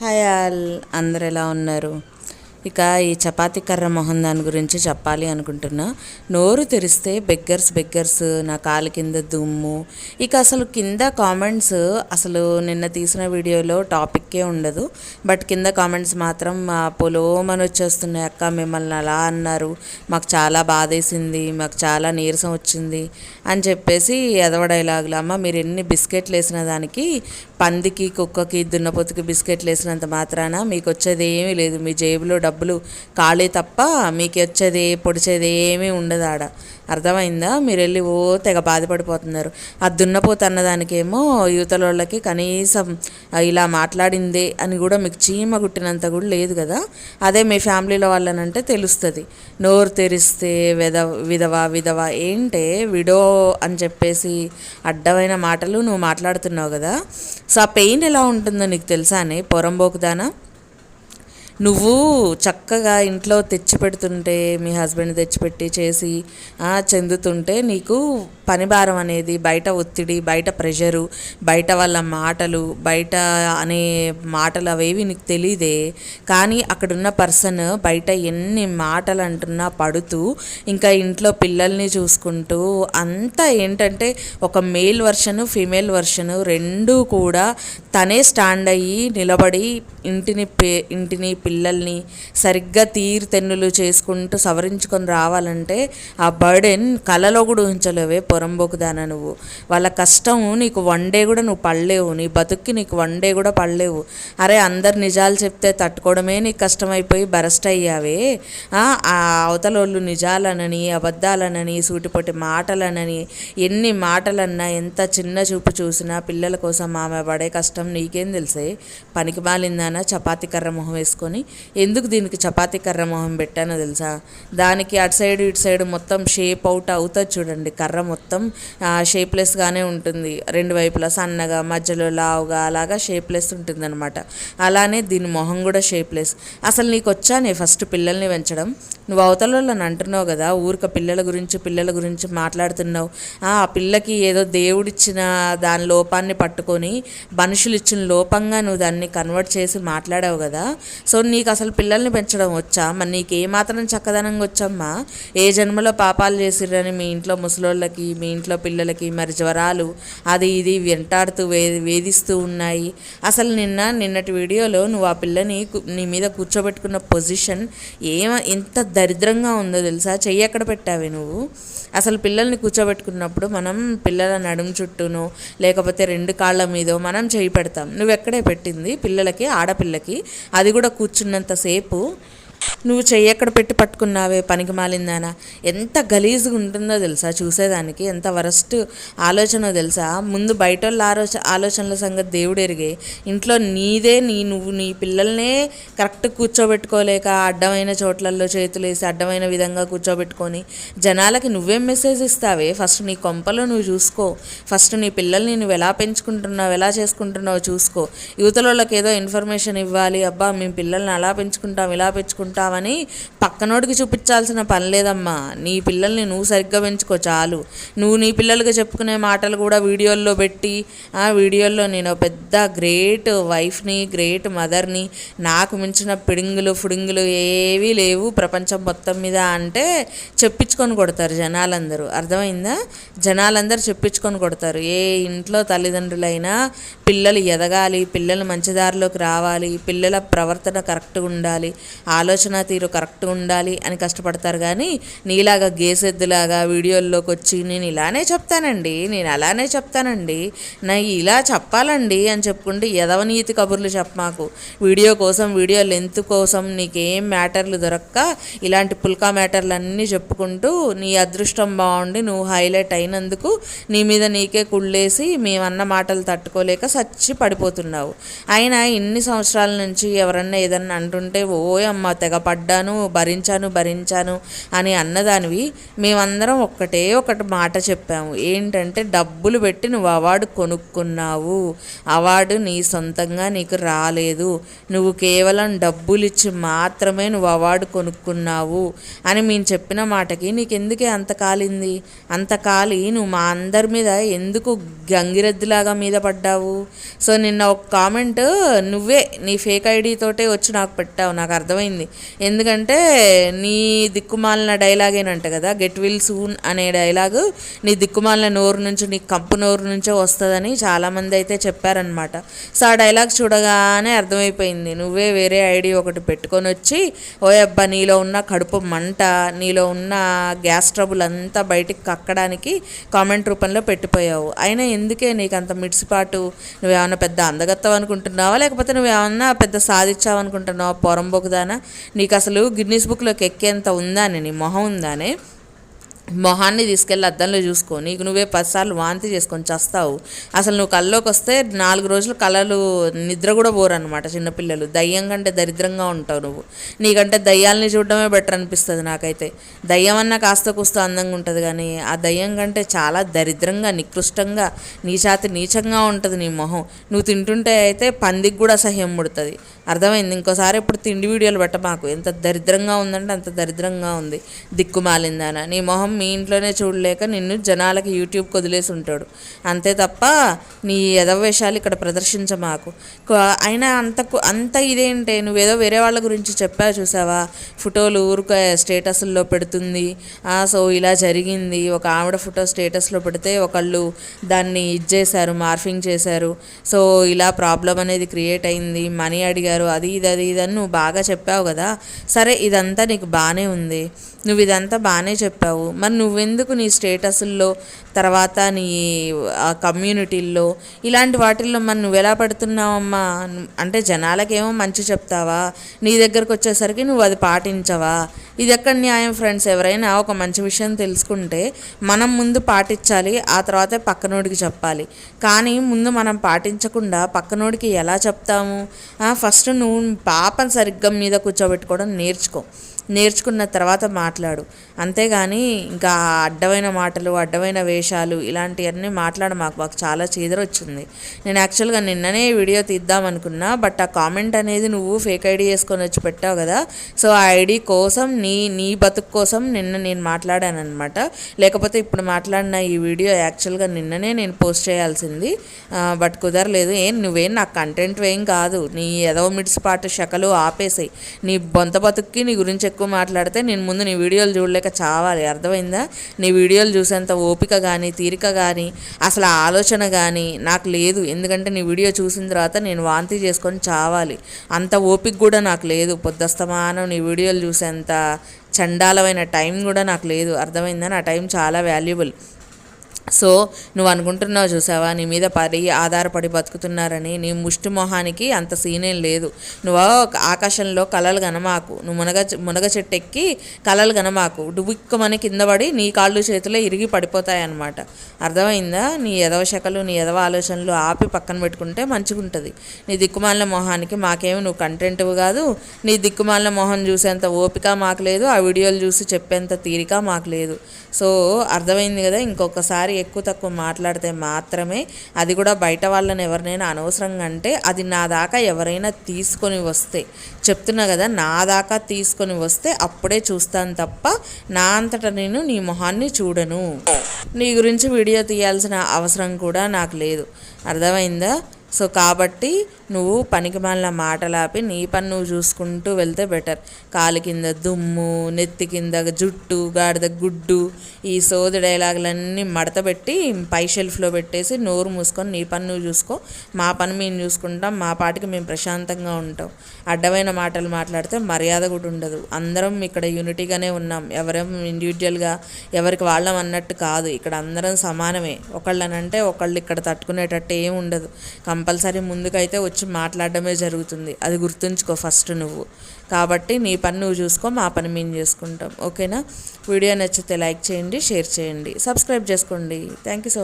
Hi all అందరు ఎలా ఉన్నారు? ఇక ఈ చపాతీ కర్ర మొహం దాని గురించి చెప్పాలి అనుకుంటున్నా. నోరు తెరిస్తే బెగ్గర్స్ బెగ్గర్స్ నా కాలు కింద దుమ్ము. ఇక అసలు కింద కామెంట్స్ అసలు నిన్న తీసిన వీడియోలో టాపిక్కే ఉండదు. బట్ కింద కామెంట్స్ మాత్రం మా పొలోమని వచ్చేస్తున్నాయి అక్క మిమ్మల్ని అలా అన్నారు. మాకు చాలా బాధేసింది మాకు చాలా నీరసం వచ్చింది అని చెప్పేసి ఎదవ డైలాగులు అమ్మ మీరు ఎన్ని బిస్కెట్లు వేసిన దానికి పందికి కుక్కకి దున్నపోతుకి బిస్కెట్లు వేసినంత మాత్రాన మీకు వచ్చేది ఏమీ లేదు. మీ జేబులో డబ్బులు ఖాళీ తప్ప మీకు వచ్చేది పొడిచేది ఏమీ ఉండదు ఆడ. అర్థమైందా? మీరు వెళ్ళి ఓ తెగ బాధపడిపోతున్నారు. ఆ దున్నపోతు అన్నదానికేమో యువతలోళ్ళకి కనీసం ఇలా మాట్లాడిందే అని కూడా మీకు చీమ గుట్టినంత కూడా లేదు కదా? అదే మీ ఫ్యామిలీలో వాళ్ళనంటే తెలుస్తుంది. నోరు తెరిస్తే విధ విధవ విధవ ఏంటే విడో అని చెప్పేసి అడ్డమైన మాటలు నువ్వు మాట్లాడుతున్నావు కదా? సో ఆ పెయిన్ ఎలా ఉంటుందో నీకు తెలుసానే? పొరంబోకుదానా నువ్వు చక్కగా ఇంట్లో తెచ్చి పెడుతుంటే మీ హస్బెండ్ తెచ్చిపెట్టి చేసి చెందుతుంటే నీకు పని భారం అనేది బయట ఒత్తిడి బయట ప్రెషరు బయట వాళ్ళ మాటలు బయట అనే మాటలు అవేవి నీకు తెలియదే కానీ అక్కడున్న పర్సన్ బయట ఎన్ని మాటలు అంటున్నా పడుతూ ఇంకా ఇంట్లో పిల్లల్ని చూసుకుంటూ అంతా ఏంటంటే ఒక మేల్ వర్షను ఫీమేల్ వర్షను రెండూ కూడా తనే స్టాండ్ అయ్యి నిలబడి ఇంటిని పే ఇంటిని పిల్లల్ని సరిగ్గా తీరుతెన్నులు చేసుకుంటూ సవరించుకొని రావాలంటే ఆ బర్డెన్ కలలో కూడా ఉంచలేవే. పొరంబోకుదానా నువ్వు. వాళ్ళ కష్టం నీకు వన్ డే కూడా నువ్వు పడలేవు. నీ బతుక్కి నీకు వన్ డే కూడా పడలేవు. అరే అందరు నిజాలు చెప్తే తట్టుకోవడమే నీకు కష్టమైపోయి బరస్ట్ అయ్యావే. ఆ అవతల వాళ్ళు నిజాలనని అబద్ధాలనని సూటిపొట్టి మాటలనని ఎన్ని మాటలన్నా ఎంత చిన్న చూపు చూసినా పిల్లల కోసం ఆమె పడే కష్టం నీకేం తెలిసే? పనికి మాలిందానా చపాతీ కర్ర మొహం వేసుకొని? ఎందుకు దీనికి చపాతీ కర్ర మొహం పెట్టానో తెలుసా? దానికి అటు సైడ్ ఇటు సైడ్ మొత్తం షేప్ అవుట్ అవుతుంది చూడండి. కర్ర మొత్తం మొత్తం షేప్లెస్గానే ఉంటుంది. రెండు వైపులా సన్నగా మధ్యలో లావుగా అలాగా షేప్లెస్ ఉంటుంది అనమాట అలానే దీని మొహం కూడా షేప్లెస్ అసలు నీకు వచ్చానే ఫస్ట్ పిల్లల్ని పెంచడం నువ్వు అవతలని అంటున్నావు కదా ఊరిక పిల్లల గురించి పిల్లల గురించి మాట్లాడుతున్నావు. ఆ పిల్లకి ఏదో దేవుడిచ్చిన దాని లోపాన్ని పట్టుకొని మనుషులు ఇచ్చిన లోపంగా నువ్వు దాన్ని కన్వర్ట్ చేసి మాట్లాడావు కదా. సో నీకు అసలు పిల్లల్ని పెంచడం వచ్చా? మరి నీకు ఏమాత్రం చక్కదనంగా వచ్చమ్మా? ఏ జన్మలో పాపాలు చేసిరని మీ ఇంట్లో ముసలోళ్ళకి మీ ఇంట్లో పిల్లలకి మరి జ్వరాలు అది ఇది వెంటాడుతూ వే వేధిస్తూ ఉన్నాయి. అసలు నిన్న నిన్నటి వీడియోలో నువ్వు ఆ పిల్లని నీ మీద కూర్చోబెట్టుకున్న పొజిషన్ ఏమ ఎంత దరిద్రంగా ఉందో తెలుసా? చెయ్యి ఎక్కడ పెట్టావే నువ్వు? అసలు పిల్లల్ని కూర్చోబెట్టుకున్నప్పుడు మనం పిల్లల నడుము చుట్టూనో లేకపోతే రెండు కాళ్ళ మీదో మనం చేయి పెడతాం. నువ్వు ఎక్కడే పెట్టింది? పిల్లలకి ఆడపిల్లకి. అది కూడా కూర్చున్నంతసేపు నువ్వు చెయ్యి ఎక్కడ పెట్టి పట్టుకున్నావే పనికి మాలిందానా? ఎంత గలీజ్గా ఉంటుందో తెలుసా చూసేదానికి? ఎంత వరస్ట్ ఆలోచన తెలుసా? ముందు బయట వాళ్ళ ఆలోచన ఆలోచనల సంగతి దేవుడు ఎరిగే ఇంట్లో నీదే నీ నువ్వు నీ పిల్లల్నే కరెక్ట్ కూర్చోబెట్టుకోలేక అడ్డమైన చోట్లలో చేతులు వేసి అడ్డమైన విధంగా కూర్చోబెట్టుకొని జనాలకి నువ్వేం మెసేజ్ ఇస్తావే? ఫస్ట్ నీ కొంపలో నువ్వు చూసుకో. ఫస్ట్ నీ పిల్లల్ని నువ్వు ఎలా పెంచుకుంటున్నావు ఎలా చేసుకుంటున్నావు చూసుకో. యువతలోళ్ళకి ఏదో ఇన్ఫర్మేషన్ ఇవ్వాలి. అబ్బా మేము పిల్లల్ని అలా పెంచుకుంటాం ఇలా పెంచుకుంటాం. చూసుకుంటావని పక్కనోడికి చూపించాల్సిన పని లేదమ్మా. నీ పిల్లల్ని నువ్వు సరిగ్గా పెంచుకో చాలు. నువ్వు నీ పిల్లలకి చెప్పుకునే మాటలు కూడా వీడియోల్లో పెట్టి ఆ వీడియోల్లో నేను పెద్ద గ్రేట్ వైఫ్ని గ్రేట్ మదర్ని నాకు మించిన పిడింగులు ఫుడింగులు ఏవీ లేవు ప్రపంచం మొత్తం మీద అంటే చెప్పించుకొని కొడతారు జనాలందరూ. అర్థమైందా? జనాలందరూ చెప్పించుకొని కొడతారు. ఏ ఇంట్లో తల్లిదండ్రులైనా పిల్లలు ఎదగాలి పిల్లలు మంచి దారిలోకి రావాలి పిల్లల ప్రవర్తన కరెక్ట్గా ఉండాలి ఆలోచన తీరు కరెక్ట్గా ఉండాలి అని కష్టపడతారు కానీ నీలాగా గేసెద్దులాగా వీడియోల్లోకి వచ్చి నేను ఇలానే చెప్తానండి నేను అలానే చెప్తానండి నా ఇలా చెప్పాలండి అని చెప్పుకుంటే యదవనీతి కబుర్లు చెప్పమాకు వీడియో కోసం వీడియో లెంత్ కోసం నీకేం మ్యాటర్లు దొరక్క ఇలాంటి పుల్కా మ్యాటర్లు అన్నీ చెప్పుకుంటూ నీ అదృష్టం బాగుండి నువ్వు హైలైట్ అయినందుకు నీ మీద నీకే కుళ్ళేసి మేమన్న మాటలు తట్టుకోలేక సచ్చి పడిపోతున్నావు. అయినా ఇన్ని సంవత్సరాల నుంచి ఎవరన్నా ఏదన్నా అంటుంటే ఓయమ్మ తెగ తెగపడ్డాను భరించాను భరించాను అని అన్నదానివి మేమందరం ఒక్కటే ఒకటి మాట చెప్పాము. ఏంటంటే డబ్బులు పెట్టి నువ్వు అవార్డు కొనుక్కున్నావు. అవార్డు నీ సొంతంగా నీకు రాలేదు. నువ్వు కేవలం డబ్బులు ఇచ్చి మాత్రమే నువ్వు అవార్డు కొనుక్కున్నావు అని మేము చెప్పిన మాటకి నీకు ఎందుకే అంత కాలింది? అంత కాలి నువ్వు మా అందరి మీద ఎందుకు గంగిరెద్దులాగా మీద పడ్డావు? సో నిన్న ఒక కామెంట్ నువ్వే నీ ఫేక్ ఐడితోటే వచ్చి నాకు పెట్టావు నాకు అర్థమైంది. ఎందుకంటే నీ దిక్కుమాలిన డైలాగేనంట కదా గెట్ విల్ సూన్ అనే డైలాగు నీ దిక్కుమాలిన నోరు నుంచి నీ కంపు నోరు నుంచే వస్తుందని చాలామంది అయితే చెప్పారనమాట సో ఆ డైలాగ్ చూడగానే అర్థమైపోయింది. నువ్వే వేరే ఐడి ఒకటి పెట్టుకొని వచ్చి ఓ అబ్బా నీలో ఉన్న కడుపు మంట నీలో ఉన్న గ్యాస్ ట్రబుల్ అంతా బయటికి కక్కడానికి కామెంట్ రూపంలో పెట్టిపోయావు. అయినా ఎందుకే నీకు అంత మిడిసిపాటు? నువ్వేమన్నా పెద్ద అందగత్తావు అనుకుంటున్నావా లేకపోతే నువ్వేమన్నా పెద్ద సాధించావు అనుకుంటున్నావా పొరంబొకుదానా నీకు అసలు గిన్నీస్ బుక్లోకి ఎక్కేంత ఉందాని నీ మొహం ఉందానే మొహాన్ని తీసుకెళ్ళి అద్దంలో చూసుకో. నీకు నువ్వే పదిసార్లు వాంతి చేసుకొని చస్తావు. అసలు నువ్వు కల్లోకి వస్తే నాలుగు రోజులు కళలు నిద్ర కూడా పోరనమాట చిన్నపిల్లలు. దయ్యం కంటే దరిద్రంగా ఉంటావు నువ్వు. నీకంటే దయ్యాలని చూడడమే బెటర్ అనిపిస్తుంది నాకైతే. దయ్యం అన్న కాస్త కూస్త అందంగా ఉంటుంది కానీ ఆ దయ్యం కంటే చాలా దరిద్రంగా నికృష్టంగా నీచాతి నీచంగా ఉంటుంది నీ మొహం. నువ్వు తింటుంటే అయితే పందికి కూడా అసహ్యం ముడుతుంది అర్థమైంది? ఇంకోసారి ఇప్పుడు తిండి వీడియోలు పెట్ట మాకు ఎంత దరిద్రంగా ఉందంటే అంత దరిద్రంగా ఉంది. దిక్కుమాలిందాన. నీ మొహం మీ ఇంట్లోనే చూడలేక నిన్ను జనాలకి యూట్యూబ్కి వదిలేసి ఉంటాడు. అంతే తప్ప నీ ఎదవేషాలు ఇక్కడ ప్రదర్శించ మాకు అయినా అంత అంత ఇదేంటే నువ్వేదో వేరే వాళ్ళ గురించి చెప్పా చూసావా? ఫోటోలు ఊరుక స్టేటస్ల్లో పెడుతుంది. సో ఇలా జరిగింది. ఒక ఆవిడ ఫోటో స్టేటస్లో పెడితే ఒకళ్ళు దాన్ని ఇది చేశారు మార్ఫింగ్ చేశారు. సో ఇలా ప్రాబ్లం అనేది క్రియేట్ అయింది. మనీ అడిగారు అది ఇది అది ఇది అని నువ్వు బాగా చెప్పావు కదా. సరే ఇదంతా నీకు బాగానే ఉంది. నువ్వు ఇదంతా బాగానే చెప్పావు. మరి నువ్వెందుకు నీ స్టేటస్ల్లో తర్వాత నీ ఆ కమ్యూనిటీల్లో ఇలాంటి వాటిల్లో మరి నువ్వు ఎలా పడుతున్నావమ్మా? అంటే జనాలకేమో మంచి చెప్తావా? నీ దగ్గరకు వచ్చేసరికి నువ్వు అది పాటించవా? ఇది ఎక్కడ న్యాయం ఫ్రెండ్స్? ఎవరైనా ఒక మంచి విషయం తెలుసుకుంటే మనం ముందు పాటించాలి ఆ తర్వాతే పక్కనోడికి చెప్పాలి. కానీ ముందు మనం పాటించకుండా పక్కనోడికి ఎలా చెప్తాము? ఫస్ట్ నువ్వు పాపం సరిగ్గా మీద కూర్చోబెట్టుకోవడం నేర్చుకో. నేర్చుకున్న తర్వాత మాట్లాడు. అంతేగాని ఇంకా అడ్డమైన మాటలు అడ్డమైన వేషాలు ఇలాంటివన్నీ మాట్లాడ మాకు. మాకు చాలా చీదరొచ్చింది. నేను యాక్చువల్గా నిన్ననే వీడియో తీద్దాం అనుకున్నా బట్ ఆ కామెంట్ అనేది నువ్వు ఫేక్ ఐడి చేసుకొని వచ్చి పెట్టావు కదా. సో ఆ ఐడి కోసం నీ నీ బతుకు కోసం నిన్న నేను మాట్లాడాను అనమాట లేకపోతే ఇప్పుడు మాట్లాడిన ఈ వీడియో యాక్చువల్గా నిన్ననే నేను పోస్ట్ చేయాల్సింది. బట్ కుదరలేదు. ఏం నువ్వేం నా కంటెంట్ ఏం కాదు. నీ ఎదవ మిడ్స్ పాటు శకలు ఆపేసాయి. నీ బొంత బతుక్కి నీ గురించి ఎక్కువ మాట్లాడితే నేను ముందు నీ వీడియోలు చూడలేక చావాలి. అర్థమైందా? నీ వీడియోలు చూసేంత ఓపిక కానీ తీరిక కానీ అసలు ఆలోచన కానీ నాకు లేదు. ఎందుకంటే నీ వీడియో చూసిన తర్వాత నేను వాంతి చేసుకొని చావాలి. అంత ఓపిక కూడా నాకు లేదు. పొద్దుస్తమానం నీ వీడియోలు చూసేంత చండాలమైన టైం కూడా నాకు లేదు. అర్థమైందా? నా టైం చాలా వాల్యుబుల్. సో నువ్వు అనుకుంటున్నావు చూసావా? నీ మీద పడి ఆధారపడి బతుకుతున్నారని నీ ముష్టి మొహానికి అంత సీనేం లేదు. నువ్వు ఆకాశంలో కలలు గనమాకు. నువ్వు మునగ మునగ చెట్టు ఎక్కి కలలు గనమాకు. డుబుక్కమని కింద పడి నీ కాళ్ళు చేతులే ఇరిగి పడిపోతాయి అన్నమాట అర్థమైందా? నీ ఎదవ శకలు నీ ఎదవ ఆలోచనలు ఆపి పక్కన పెట్టుకుంటే మంచిగుంటుంది. నీ దిక్కుమాలిన మొహానికి మాకేమి నువ్వు కంటెంట్ కాదు. నీ దిక్కుమాలిన మొహం చూసేంత ఓపిక మాకు లేదు. ఆ వీడియోలు చూసి చెప్పేంత తీరిక మాకు లేదు. సో అర్థమైంది కదా? ఇంకొకసారి ఎక్కువ తక్కువ మాట్లాడితే మాత్రమే అది కూడా బయట వాళ్ళని ఎవరినైనా అనవసరంగా అంటే అది నా దాకా ఎవరైనా తీసుకొని వస్తే చెప్తున్నా కదా నా దాకా తీసుకొని వస్తే అప్పుడే చూస్తాను తప్ప నా అంతటా నేను నీ మొహాన్ని చూడను. నీ గురించి వీడియో తీయాల్సిన అవసరం కూడా నాకు లేదు. అర్థమైందా? సో కాబట్టి నువ్వు పనికిమాలిన మాటలాపి నీ పని నువ్వు చూసుకుంటూ వెళ్తే బెటర్. కాలు కింద దుమ్ము నెత్తి కింద జుట్టు గాడిద గుడ్డు ఈ సోది డైలాగులన్నీ మడత పెట్టి పై షెల్ఫ్లో పెట్టేసి నోరు మూసుకొని నీ పని నువ్వు చూసుకో. మా పని మేము చూసుకుంటాం మా పాటికి మేము ప్రశాంతంగా ఉంటాం. అడ్డమైన మాటలు మాట్లాడితే మర్యాద కూడా ఉండదు. అందరం ఇక్కడ యూనిటీగానే ఉన్నాం. ఎవరేం ఇండివిజువల్గా ఎవరికి వాళ్ళం అన్నట్టు కాదు. ఇక్కడ అందరం సమానమే. ఒకళ్ళనంటే ఒకళ్ళు ఇక్కడ తట్టుకునేటట్టు ఏమి ఉండదు. కంపల్సరీ ముందుకైతే వచ్చి మాట్లాడడమే జరుగుతుంది. అది గుర్తుంచుకో ఫస్ట్ నువ్వు. కాబట్టి నీ పని నువ్వు చూసుకో మా పని మేము చేసుకుంటాం. ఓకేనా? వీడియో నచ్చితే లైక్ చేయండి షేర్ చేయండి. సబ్స్క్రైబ్ చేసుకోండి. Thank you so